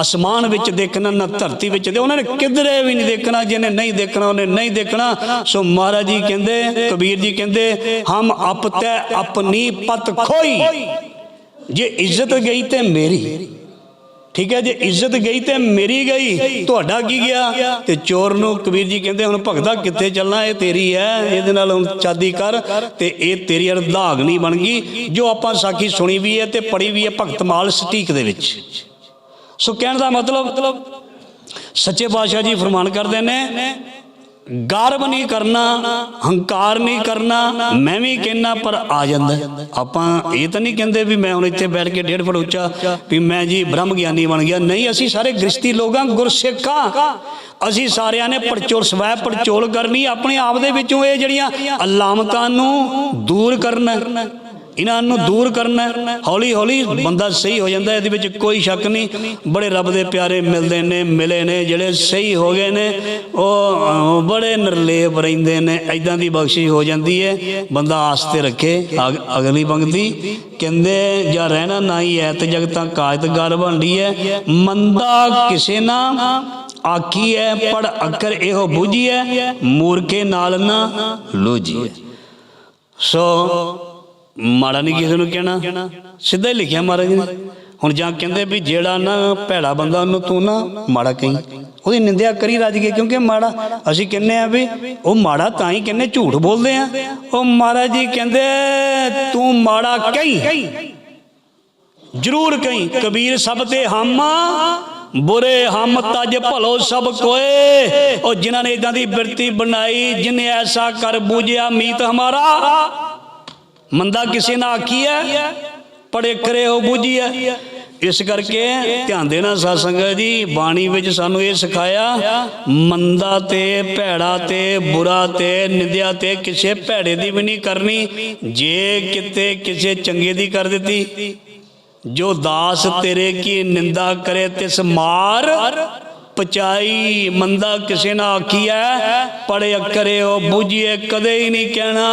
S1: ਅਸਮਾਨ ਵਿੱਚ ਦੇਖਣਾ, ਨਾ ਧਰਤੀ ਵਿੱਚ ਤੇ ਉਹਨਾਂ ਨੇ ਕਿਧਰੇ ਵੀ ਨਹੀਂ ਦੇਖਣਾ, ਜਿਹਨੇ ਨਹੀਂ ਦੇਖਣਾ, ਉਹਨੇ ਨਹੀਂ ਦੇਖਣਾ। ਸੋ ਮਹਾਰਾਜ ਜੀ ਕਹਿੰਦੇ, ਕਬੀਰ ਜੀ ਕਹਿੰਦੇ, ਹਮ ਆਪ ਤੈ ਆਪਣੀ ਪਤ ਖੋਈ। ਜੇ ਇੱਜ਼ਤ ਗਈ ਤੇ ਮੇਰੀ। ਠੀਕ ਹੈ, ਜੇ ਇੱਜ਼ਤ ਗਈ ਤੇ ਮੇਰੀ ਗਈ, ਤੁਹਾਡਾ ਕੀ ਗਿਆ? ਤੇ ਚੋਰ ਨੂੰ ਕਬੀਰ ਜੀ ਕਹਿੰਦੇ ਹੁਣ ਭਗਤਾ ਕਿੱਥੇ ਚੱਲਣਾ, ਇਹ ਤੇਰੀ ਹੈ, ਇਹਦੇ ਨਾਲ ਹੁਣ ਚਾਦੀ ਕਰ, ਤੇ ਇਹ ਤੇਰੀ ਅਰਧਾਗਨੀ ਬਣ ਗਈ। ਜੋ ਆਪਾਂ ਸਾਖੀ ਸੁਣੀ ਵੀ ਹੈ ਤੇ ਪੜੀ ਵੀ ਹੈ ਭਗਤ ਮਾਲ ਸਟੀਕ ਦੇ ਵਿੱਚ। ਸੋ ਕਹਿਣ ਦਾ ਮਤਲਬ, ਸੱਚੇ ਪਾਤਸ਼ਾਹ ਜੀ ਫਰਮਾਨ ਕਰਦੇ ਨੇ ਗਰਵ ਨਹੀਂ ਕਰਨਾ, ਹੰਕਾਰ ਨਹੀਂ ਕਰਨਾ, ਮੈਂ ਵੀ ਕਹਿਣਾ ਪਰ ਆ ਜਾਂਦਾ। ਆਪਾਂ ਇਹ ਤਾਂ ਨਹੀਂ ਕਹਿੰਦੇ ਵੀ ਮੈਂ ਹੁਣ ਇੱਥੇ ਬੈਠ ਕੇ ਡੇਢ ਫੁੱਟ ਉੱਚਾ ਵੀ ਮੈਂ ਜੀ ਬ੍ਰਹਮ ਗਿਆਨੀ ਬਣ ਗਿਆ। ਨਹੀਂ, ਅਸੀਂ ਸਾਰੇ ਗ੍ਰਸਤੀ ਲੋਕਾਂ ਗੁਰਸਿੱਖਾਂ ਅਸੀਂ ਸਾਰਿਆਂ ਨੇ ਪਰਚੋਲ ਸਵੈ ਪਰਚੋਲ ਕਰਨੀ, ਆਪਣੇ ਆਪ ਦੇ ਵਿੱਚੋਂ ਇਹ ਜਿਹੜੀਆਂ ਅਲਾਮਤਾਂ ਨੂੰ ਦੂਰ ਕਰਨਾ। ਇਹਨਾਂ ਨੂੰ ਦੂਰ ਕਰਨਾ ਹੌਲੀ ਹੌਲੀ ਬੰਦਾ ਸਹੀ ਹੋ ਜਾਂਦਾ ਇਹਦੇ ਵਿੱਚ ਕੋਈ ਸ਼ੱਕ ਨਹੀਂ। ਬੜੇ ਰੱਬ ਦੇ ਪਿਆਰੇ ਮਿਲਦੇ ਨੇ, ਮਿਲੇ ਨੇ। ਜਿਹੜੇ ਸਹੀ ਹੋ ਗਏ ਨੇ, ਉਹ ਬੜੇ ਨਿਰਲੇਪ ਰਹਿੰਦੇ ਨੇ। ਐਦਾਂ ਦੀ ਬਖਸ਼ਿਸ਼ ਹੋ ਜਾਂਦੀ ਹੈ। ਬੰਦਾ ਆਸ ਤੇ ਰੱਖੇ ਅਗਲੀ ਪੰਕਤੀ। ਕਹਿੰਦੇ, ਜਾਂ ਰਹਿਣਾ ਨਾ ਹੀ ਐ ਤੇ ਜਗਤਾਂ ਕਾਇਤ ਗਰ ਬਣਦੀ ਹੈ ਮੰਦਾ ਕਿਸੇ ਨਾ ਆਖੀ ਹੈ ਪੜ ਅਕਰ ਇਹੋ ਬੁਝੀਐ। ਮੂਰਖੇ ਨਾਲ ਨਾ ਲੋਝੀਐ। ਸੋ ਮਾੜਾ ਨਹੀਂ ਕਿਸੇ ਨੂੰ ਕਹਿਣਾ। ਸਿੱਧਾ ਹੀ ਲਿਖਿਆ ਮਹਾਰਾਜ ਨੇ। ਹੁਣ ਜਾਂ ਕਹਿੰਦੇ ਵੀ ਜਿਹੜਾ ਨਾ ਭੈੜਾ ਬੰਦਾ ਉਹਨੂੰ ਤੂੰ ਨਾ ਮਾੜਾ ਕਹੀਂ। ਉਹਦੀ ਨਿੰਦਿਆ ਕਰੀ ਰੱਜ ਕੇ, ਕਿਉਂਕਿ ਮਾੜਾ, ਅਸੀਂ ਕਹਿੰਨੇ ਆ ਵੀ ਉਹ ਮਾੜਾ ਤਾਂ ਹੀ ਕਹਿੰਨੇ ਝੂਠ ਬੋਲਦੇ ਆ। ਉਹ ਮਹਾਰਾਜ ਜੀ ਕਹਿੰਦੇ, ਤੂੰ ਮਾੜਾ ਕਹੀਂ। ਜਰੂਰ ਕਹੀਂ। ਕਬੀਰ ਸਭ ਤੇ ਹਮ, ਬੁਰੇ ਹਮ ਤਜ ਭਲੋ ਸਭ ਕੋਏ। ਉਹ ਜਿਨ੍ਹਾਂ ਨੇ ਇਦਾਂ ਦੀ ਬਿਰਤੀ ਬਣਾਈ, ਜਿਨੇ ਐਸਾ ਕਰ ਬੂਝਿਆ ਮੀਤ ਹਮਾਰਾ ਮੰਦਾ ਕਿਸੇ ਨਾ ਆਖੀ ਪੜੇ ਕਰੇ ਹੋ ਬੂਝੀ ਇਸ ਕਰਕੇ ਧਿਆਨ ਦੇਣਾ ਸਾਧ ਸੰਗਤ ਜੀ, ਬਾਣੀ ਵਿੱਚ ਸਾਨੂੰ ਇਹ ਸਿਖਾਇਆ, ਮੰਦਾ ਤੇ, ਭੈੜਾ ਤੇ, ਬੁਰਾ ਤੇ, ਨਿੰਦਿਆ ਤੇ ਕਿਸੇ ਭੈੜੇ ਦੀ ਵੀ ਨਹੀਂ ਕਰਨੀ, ਜੇ ਕਿਤੇ ਕਿਸੇ ਚੰਗੇ ਦੀ ਕਰ ਦਿੱਤੀ। ਜੋ ਦਾਸ ਤੇਰੇ ਕੀ ਨਿੰਦਾ ਕਰੇ, ਤਿਸ ਮਾਰ ਪਚਾਈ, ਮੰਦਾ ਕਿਸੇ ਨਾ ਆਖੀਐ, ਪੜੇ ਕਰਿਓ ਬੁਝੀਏ, ਕਦੇ ਹੀ ਨਹੀਂ ਕਹਿਣਾ।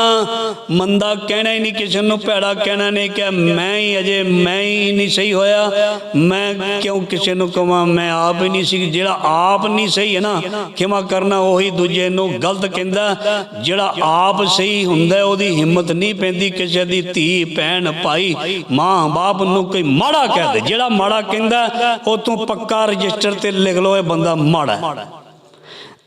S1: ਮੰਦਾ ਕਹਿਣਾ ਹੀ ਨਹੀਂ, ਕਿਸੇ ਨੂੰ ਭੈੜਾ ਕਹਿਣਾ ਨਹੀਂ ਕਿ ਮੈਂ ਹੀ ਅਜੇ, ਮੈਂ ਹੀ ਨਹੀਂ ਸਹੀ ਹੋਇਆ। ਮੈਂ ਕਿਉਂ ਕਿਸੇ ਨੂੰ ਕਹਾਂ ਮੈਂ ਆਪ ਹੀ ਨਹੀਂ ਸੀ, ਜਿਹੜਾ ਆਪ ਨਹੀਂ ਸਹੀ ਹੈ ਨਾ, ਖਿਮਾ ਕਰਨਾ ਉਹੀ ਦੂਜੇ ਨੂੰ ਗਲਤ ਕਹਿੰਦਾ। ਜਿਹੜਾ ਆਪ ਸਹੀ ਹੁੰਦਾ, ਉਹਦੀ ਹਿੰਮਤ ਨਹੀਂ ਪੈਂਦੀ ਕਿਸੇ ਦੀ ਧੀ, ਭੈਣ, ਭਾਈ, ਮਾਂ, ਬਾਪ ਨੂੰ ਕੋਈ ਮਾੜਾ ਕਹਿ ਦੇ। ਜਿਹੜਾ ਮਾੜਾ ਕਹਿੰਦਾ, ਉਹ ਤੂੰ ਪੱਕਾ ਰਜਿਸਟਰ ਤੇ ਲਿਖ ਲਓ, ਇਹ ਬੰਦਾ ਮਾੜਾ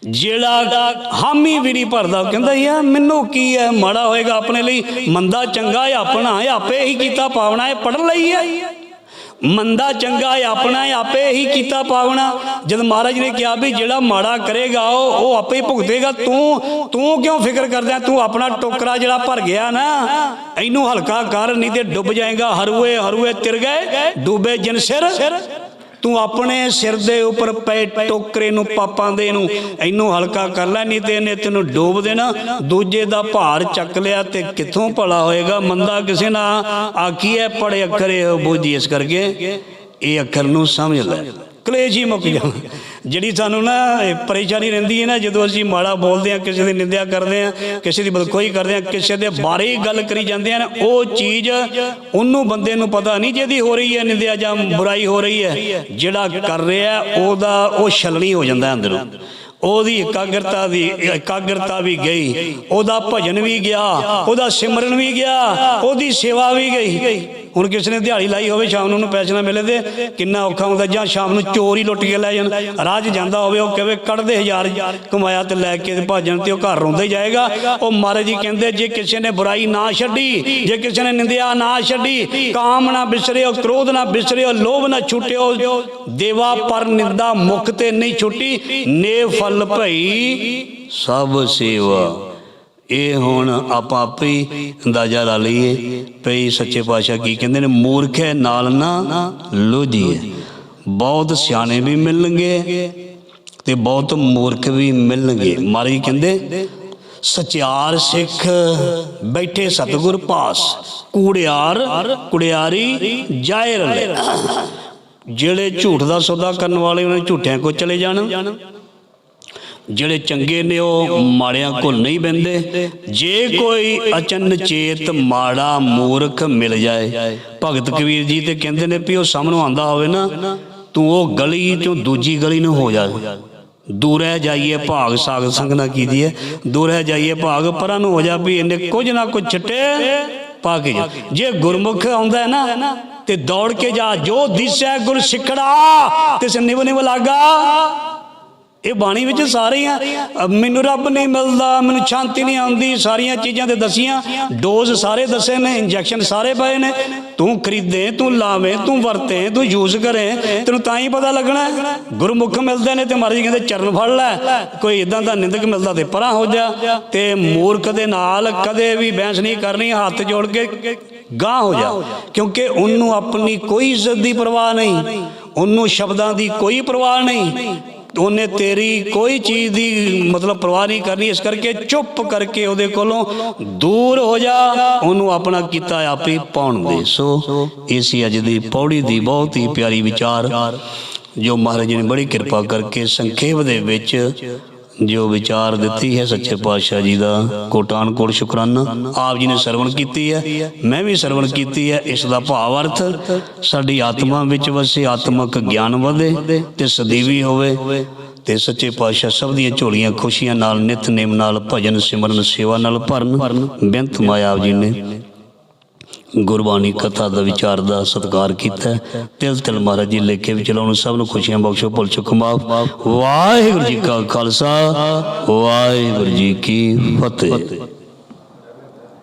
S1: ਜਿਹੜਾ ਹਾਮੀ ਵੀ ਨਹੀਂ ਭਰਦਾ, ਉਹ ਕਹਿੰਦਾ ਯਾਰ ਮੈਨੂੰ ਕੀ ਹੈ? ਮਾੜਾ ਹੋਏਗਾ ਆਪਣੇ ਲਈ। ਮੰਦਾ ਚੰਗਾ ਹੈ, ਆਪਣਾ ਹੈ, ਆਪੇ ਹੀ ਕੀਤਾ ਪਾਵਣਾ ਹੈ ਪੜ ਲਈ ਹੈ। ਮੰਦਾ ਚੰਗਾ ਹੈ, ਆਪਣਾ ਹੈ, ਆਪੇ ਹੀ ਕੀਤਾ ਪਾਵਣਾ ਜਦ ਮਹਾਰਾਜ ਨੇ ਕਿਹਾ ਵੀ ਜਿਹੜਾ ਮਾੜਾ ਕਰੇਗਾ, ਉਹ ਉਹ ਆਪੇ ਹੀ ਭੁਗਤੇਗਾ। ਤੂੰ ਤੂੰ ਕਿਉਂ ਫਿਕਰ ਕਰਦਾ ਤੂੰ ਆਪਣਾ ਟੋਕਰਾ ਜਿਹੜਾ ਭਰ ਗਿਆ ਨਾ, ਇਹਨੂੰ ਹਲਕਾ ਕਰ, ਨਹੀਂ ਤੇ ਡੁੱਬ ਜਾਏਗਾ। ਹਰੂਏ ਹਰੂਏ ਤਿਰ ਗਏ, ਡੂਬੇ ਜਨ ਸਿਰ। ਤੂੰ ਆਪਣੇ ਸਿਰ ਦੇ ਉੱਪਰ ਪਏ ਟੋਕਰੇ ਨੂੰ ਪਾਪਾਂ ਦੇ ਨੂੰ, ਇਹਨੂੰ ਹਲਕਾ ਕਰ ਲੈ, ਨਹੀਂ ਤੇ ਇਹਨੇ ਤੈਨੂੰ ਡੋਬ ਦੇਣਾ। ਦੂਜੇ ਦਾ ਭਾਰ ਚੱਕ ਲਿਆ ਤੇ ਕਿੱਥੋਂ ਭਲਾ ਹੋਏਗਾ? ਮੰਦਾ ਕਿਸੇ ਨਾ ਆਖੀਏ ਪੜੇ ਅੱਖਰੇ ਹੋ ਬੋਝੀ ਇਸ ਕਰਕੇ। ਇਹ ਅੱਖਰ ਨੂੰ ਸਮਝ ਲੈ। ਕਲੇਸ਼ ਹੀ ਮੁੱਕ ਜਾਣਾ ਜਿਹੜੀ ਸਾਨੂੰ ਨਾ ਪਰੇਸ਼ਾਨੀ ਰਹਿੰਦੀ ਹੈ ਨਾ, ਜਦੋਂ ਅਸੀਂ ਮਾੜਾ ਬੋਲਦੇ ਆ ਕਿਸੇ ਦੀ ਨਿੰਦਿਆ ਕਰਦੇ ਆ ਕਿਸੇ ਦੀ ਬਦਖੋਈ ਕਰਦੇ ਆ ਕਿਸੇ ਦੇ ਬਾਰੇ ਹੀ ਗੱਲ ਕਰੀ ਜਾਂਦੇ ਆ ਉਹ ਚੀਜ਼ ਉਹਨੂੰ ਬੰਦੇ ਨੂੰ ਪਤਾ ਨਹੀਂ ਜਿਹਦੀ ਹੋ ਰਹੀ ਹੈ ਨਿੰਦਿਆ ਜਾਂ ਬੁਰਾਈ ਹੋ ਰਹੀ ਹੈ। ਜਿਹੜਾ ਕਰ ਰਿਹਾ, ਉਹਦਾ ਉਹ ਛਲਣੀ ਹੋ ਜਾਂਦਾ ਅੰਦਰੋਂ। ਉਹਦੀ ਇਕਾਗਰਤਾ ਦੀ, ਇਕਾਗਰਤਾ ਵੀ ਗਈ, ਉਹਦਾ ਭਜਨ ਵੀ ਗਿਆ, ਉਹਦਾ ਸਿਮਰਨ ਵੀ ਗਿਆ, ਉਹਦੀ ਸੇਵਾ ਵੀ ਗਈ। ਹੁਣ ਕਿਸੇ ਨੇ ਦਿਹਾੜੀ ਲਾਈ ਹੋਵੇ, ਸ਼ਾਮ ਨੂੰ ਉਹਨੂੰ ਪੈਸੇ ਨਾ ਮਿਲੇ ਤੇ ਕਿੰਨਾ ਔਖਾ ਹੁੰਦਾ, ਜਾਂ ਸ਼ਾਮ ਨੂੰ ਚੋਰ ਹੀ ਲੁੱਟ ਕੇ ਲੈ ਜਾਣ, ਰਾਹ 'ਚ ਜਾਂਦਾ ਹੋਵੇ, ਉਹ ਕਹੇ ਕੱਢਦੇ ਹਜ਼ਾਰ ਕਮਾਇਆ ਤੇ ਲੈ ਕੇ ਭਾਜਣ ਤੇ ਉਹ ਘਰ ਰੋਂਦਾ ਹੀ ਜਾਏਗਾ। ਉਹ ਮਹਾਰਾਜ ਜੀ ਕਹਿੰਦੇ, ਜੇ ਕਿਸੇ ਨੇ ਬੁਰਾਈ ਨਾ ਛੱਡੀ, ਜੇ ਕਿਸੇ ਨੇ ਨਿੰਦਿਆ ਨਾ ਛੱਡੀ, ਕਾਮ ਨਾ ਬਿਸਰਿਓ, ਕ੍ਰੋਧ ਨਾ ਬਿਸਰਿਓ, ਲੋਭ ਨਾ ਛੁਟਿਓ, ਦੇਵਾ ਪਰ ਨਿੰਦਾ ਮੁਖ ਤੇ ਨਹੀਂ ਛੁੱਟੀ, ਨੇ ਫਲ ਭਈ ਸਭ ਸੇਵਾ। ਇਹ ਹੁਣ ਆਪਾਂ ਆਪੇ ਅੰਦਾਜ਼ਾ ਲਾ ਲਈਏ ਭਈ ਸੱਚੇ ਪਾਤਸ਼ਾਹ ਕੀ ਕਹਿੰਦੇ ਨੇ, ਮੂਰਖ ਨਾਲ ਨਾ ਲੋਧੀਏ ਬਹੁਤ ਸਿਆਣੇ ਵੀ ਮਿਲਣਗੇ ਤੇ ਬਹੁਤ ਮੂਰਖ ਵੀ ਮਿਲਣਗੇ। ਮਾਰੀ ਕਹਿੰਦੇ? ਸਚਿਆਰ ਸਿੱਖ ਬੈਠੇ ਸਤਿਗੁਰ ਪਾਸ, ਕੂੜਿਆਰ, ਕੁੜਿਆਰੀ ਜਾਏ ਰਲੇ ਜਿਹੜੇ ਝੂਠ ਦਾ ਸੌਦਾ ਕਰਨ ਵਾਲੇ, ਉਹਨਾਂ ਝੂਠਿਆਂ ਕੋ ਚਲੇ ਜਾਣ। ਜਿਹੜੇ ਚੰਗੇ ਨੇ ਉਹ ਮਾੜਿਆਂ ਕੋਲ ਨਹੀਂ ਬੰਦੇ ਜੇ ਕੋਈ ਅਚਨ ਚੇਤ ਮਾੜਾ ਮੂਰਖ ਮਿਲ ਜਾਏ, ਭਗਤ ਕਬੀਰ ਜੀ ਤੇ ਕਹਿੰਦੇ ਨੇ ਵੀ ਉਹ ਸਾਹਮਣੋਂ ਆਂਦਾ ਹੋਵੇ ਨਾ, ਤੂੰ ਉਹ ਗਲੀ ਚੋਂ ਦੂਜੀ ਗਲੀ ਨੂੰ ਹੋ ਜਾ। ਦੂਰੇ ਜਾਈਏ ਭਾਗ ਸਾਗ ਸੰਗ ਨਾ ਕੀਜੀਏ ਦੂਰੇ ਜਾਈਏ ਭਾਗ ਪਰਾਂ ਨੂੰ ਹੋ ਜਾ ਵੀ ਇਹਨੇ ਕੁਝ ਨਾ ਕੁਝ ਛੱਟੇ ਪਾ ਕੇ ਜਾ। ਜੇ ਗੁਰਮੁਖ ਆਉਂਦਾ ਹੈ ਨਾ ਤੇ ਦੌੜ ਕੇ ਜਾ, ਜੋ ਦਿਸੈ ਗੁਰ ਸਿੱਖੜਾ, ਤਿਸ ਨਿਵ ਨਿਵ ਲਾਗਾ। ਇਹ ਬਾਣੀ ਵਿੱਚ ਸਾਰੇ ਆ। ਮੈਨੂੰ ਰੱਬ ਨਹੀਂ ਮਿਲਦਾ, ਮੈਨੂੰ ਸ਼ਾਂਤੀ ਨਹੀਂ ਆਉਂਦੀ, ਸਾਰੀਆਂ ਚੀਜ਼ਾਂ ਤੇ ਦਸੀਆਂ। ਡੋਜ਼ ਸਾਰੇ ਦੱਸੇ ਨੇ, ਇੰਜੈਕਸ਼ਨ ਸਾਰੇ ਪਏ ਨੇ। ਤੂੰ ਖਰੀਦੇ, ਤੂੰ ਲਾਵੇਂ, ਤੂੰ ਵਰਤੇ, ਤੂੰ ਯੂਜ਼ ਕਰੇ, ਤੈਨੂੰ ਤਾਂ ਹੀ ਪਤਾ ਲੱਗਣਾ। ਹੈ। ਗੁਰਮੁਖ ਮਿਲਦੇ ਨੇ ਤੇ ਮਰਜ਼ੀ ਕਹਿੰਦੇ ਚਰਨ ਫੜ ਲੈ। ਕੋਈ ਇਦਾਂ ਦਾ ਨਿੰਦਕ ਮਿਲਦਾ ਤੇ ਪਰਾਂ ਹੋ ਜਾ। ਤੇ ਮੂਰਖ ਦੇ ਨਾਲ ਕਦੇ ਵੀ ਬਹਿਸ ਨਹੀਂ ਕਰਨੀ, ਹੱਥ ਜੋੜ ਕੇ ਗਾਂ ਹੋ ਜਾ। ਕਿਉਂਕਿ ਉਹਨੂੰ ਆਪਣੀ ਕੋਈ ਇੱਜ਼ਤ ਦੀ ਪਰਵਾਹ ਨਹੀਂ, ਉਹਨੂੰ ਸ਼ਬਦਾਂ ਦੀ ਕੋਈ ਪਰਵਾਹ ਨਹੀਂ। ਉਹਨੇ ਤੇਰੀ ਕੋਈ ਚੀਜ਼ ਦੀ ਮਤਲਬ ਪਰਵਾਹ ਨਹੀਂ ਕਰਨੀ, ਇਸ ਕਰਕੇ ਚੁੱਪ ਕਰਕੇ ਉਹਦੇ ਕੋਲੋਂ ਦੂਰ ਹੋ ਜਾ। ਉਹਨੂੰ ਆਪਣਾ ਕੀਤਾ ਆਪੇ ਪਾਉਣ ਦੇ। ਸੋ ਇਸੀ ਅੱਜ ਦੀ ਪੌੜੀ ਦੀ ਬਹੁਤ ਹੀ ਪਿਆਰੀ ਵਿਚਾਰ, ਜੋ ਮਹਾਰਾਜ ਜੀ ਨੇ ਬੜੀ ਕਿਰਪਾ ਕਰਕੇ ਸੰਖੇਪ ਦੇ ਵਿੱਚ ਜੋ ਵਿਚਾਰ ਦਿੱਤੀ ਹੈ ਸੱਚੇ ਪਾਤਸ਼ਾਹ ਜੀ ਦਾ ਕੋਟਾਨ ਕੋਟ ਸ਼ੁਕਰਾਨਾ। ਆਪ ਜੀ ਨੇ ਸਰਵਣ ਕੀਤੀ ਹੈ, ਮੈਂ ਵੀ ਸਰਵਣ ਕੀਤੀ ਹੈ, ਇਸ ਦਾ ਭਾਵ ਅਰਥ ਸਾਡੀ ਆਤਮਾ ਵਿੱਚ ਵਸੇ, ਆਤਮਿਕ ਗਿਆਨ ਵਧੇ ਤੇ ਸਦੀਵੀ ਹੋਵੇ ਤੇ ਸੱਚੇ ਪਾਤਸ਼ਾਹ ਸਭ ਦੀਆਂ ਝੋਲੀਆਂ ਖੁਸ਼ੀਆਂ ਨਾਲ ਨਿਤਨੇਮ ਨਾਲ, ਭਜਨ ਸਿਮਰਨ, ਸੇਵਾ ਨਾਲ ਭਰਨ। ਬੇਨਤ ਮਾਇਆ ਆਪ ਜੀ ਨੇ ਗੁਰਬਾਣੀ ਕਥਾ ਦਾ ਵਿਚਾਰ ਦਾ ਸਤਿਕਾਰ ਕੀਤਾ। ਤਿਲ ਤਿਲ ਮਹਾਰਾਜ ਜੀ ਲੇਖੇ ਵਿੱਚ ਲਾਉਣ ਸਭ ਨੂੰ ਖੁਸ਼ੀਆਂ ਬਖਸ਼ੋ। ਭੁੱਲ ਚੁੱਕ ਮਾਫ। ਵਾਹਿਗੁਰੂ ਜੀ ਕਾ ਖਾਲਸਾ। ਵਾਹਿਗੁਰੂ ਜੀ ਕੀ ਫਤਿਹ।